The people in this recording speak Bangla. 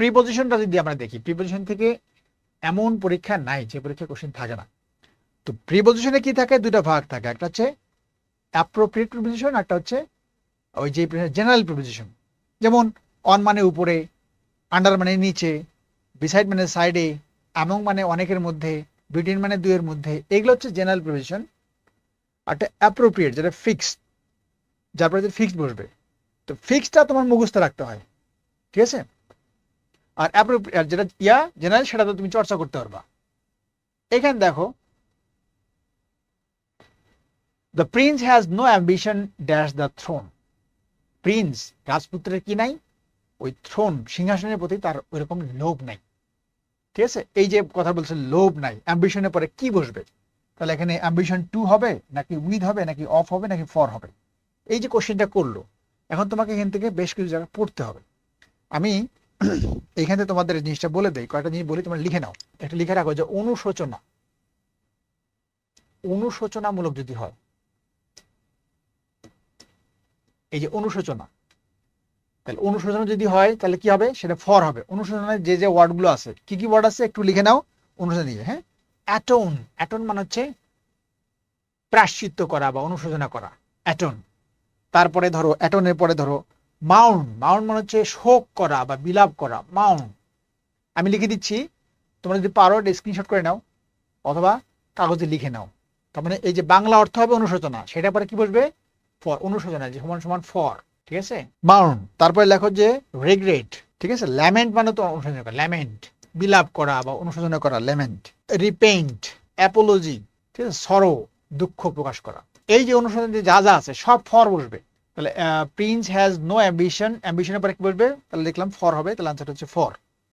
প্রিপোজিশনটা যদি আমরা দেখি প্রিপোজিশন থেকে এমন পরীক্ষা নাই, যে পরীক্ষা কোশ্চেন থাকে না। তো প্রিপোজিশনে কি থাকে? দুটো ভাগ থাকে। একটা হচ্ছে অ্যাপ্রোপ্রিয়েট প্রিপোজিশন একটা হচ্ছে ওই যে জেনারেল প্রিপোজিশন যেমন অন মানে উপরে আন্ডার মানে নিচে বিসাইড মানে সাইডে অ্যামং মানে অনেকের মধ্যে বিটুইন মানে দুয়ের মধ্যে, এগুলো হচ্ছে জেনারেল প্রিপোজিশন একটা অ্যাপ্রোপ্রিয়েট যেটা ফিক্সড যার পরে ফিক্সড বসবে। তো ফিক্সডটা তোমার মুখস্থ রাখতে হয়। ঠিক আছে? আর যেটা, ইয়া জেনারেল সেটা তো তুমি চর্চা করতে পারবা। এখানে দেখো the prince has no ambition dash the throne prince রাজপুত্রের কি নাই? ওই থ্রোন সিংহাসনের প্রতি তার ওইরকম লোভ নাই। ঠিক আছে? এই যে কথা বলছে, লোভ নাই। অ্যাম্বিশনের পরে কি বসবে? তাহলে এখানে অ্যাম্বিশন টু হবে, নাকি উইথ হবে, নাকি অফ হবে, নাকি ফর হবে? এই যে কোশ্চেনটা করল, এখন তোমাকে এখান থেকে বেশ কিছু জায়গা পড়তে হবে। আমি এইখান থেকে তোমাদের জিনিসটা বলে দেই, কয়েকটা জিনিস বলি, তোমরা লিখে নাও। একটা লিখে রাখো যে অনুশোচনা। অনুশোচনামূলক যদি হয়, এই যে অনুশোচনা, তাহলে অনুশোচনা যদি হয়, তাহলে কি হবে? সেটা ফর হবে। অনুশোচনায় যে যে ওয়ার্ডগুলো আছে, কি কি ওয়ার্ড আছে একটু লিখে নাও, অনুশোচনা দিয়ে হ্যাঁ? অ্যাটন অ্যাটন মানে হচ্ছে প্রাশ্চিত্য করা বা অনুশোচনা করা অ্যাটন তারপরে ধরো অ্যাটনের পরে ধরো মাউন্ট মাউন্ট মানে হচ্ছে শোক করা বা বিলাপ করা মাউন্ট আমি লিখে দিচ্ছি, তোমরা যদি পারো এটা স্ক্রিনশট করে নাও, অথবা কাগজে লিখে নাও। তার মানে এই যে বাংলা অর্থ হবে অনুশোচনা, সেটা পরে কি বসবে? ফর অনুশোচনা, যে সমান সমান ফর ঠিক আছে? মাউন্ট তারপরে লেখো যে রেগ্রেট ঠিক আছে? ল্যামেন্ট মানে তো অনুশোচনা করা ল্যামেন্ট বিলাপ করা বা অনুশোচনা করা ল্যামেন্ট রিপেন্ট অ্যাপোলজি ঠিক আছে? সরো দুঃখ প্রকাশ করা। এই যে অনুশোচনা, যে যা যা আছে, সব ফর বসবে। তাহলে প্রিন্স হ্যাজ নো অ্যাম্বিশন অ্যাম্বিশনের পরে কি বলবে? তাহলে দেখলাম ফর হবে, তাহলে আনসারটা হচ্ছে ফর